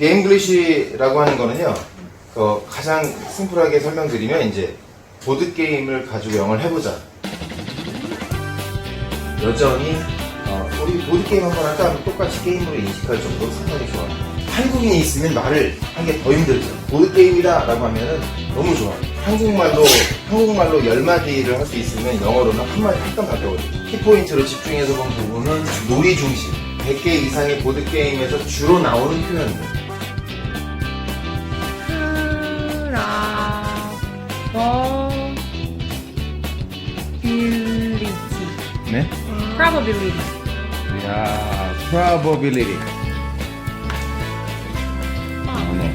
게임글리시라고 하는 거는요, 그 가장 심플하게 설명드리면 이제 보드 게임을 가지고 영어를 해보자. 여전히 어, 우리 보드 게임 한 번 할까 하면 똑같이 게임으로 인식할 정도로 상당히 좋아요. 한국인이 있으면 말을 한 게 더 힘들죠. 보드 게임이다라고 하면은 너무 좋아요. 한국말로 한국말로 열 마디를 할 수 있으면 영어로는 한 마디 한땀 다 배워요. 키포인트로 집중해서 본 부분은 놀이 중심. 100개 이상의 보드 게임에서 주로 나오는 표현들. 네? Probability. 야, probability. 아, 네.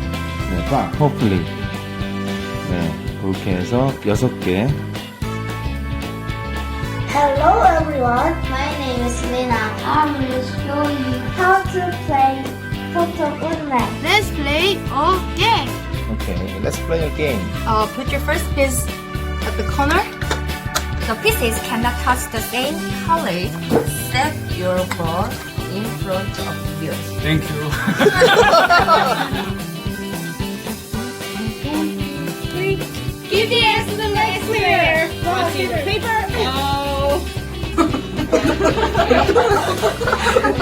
네, 빠, hopefully. 네, 그렇게 해서 여섯 개. Hello everyone, my name is Lina. I will show you how to play Toto Unman. Let's play a game. Okay, let's play a game. Uh, put your first piece at the corner. The pieces cannot touch the same color. Set your ball in front of you. Thank you. Give the answer the next clear. Rock, paper, paper. Oh.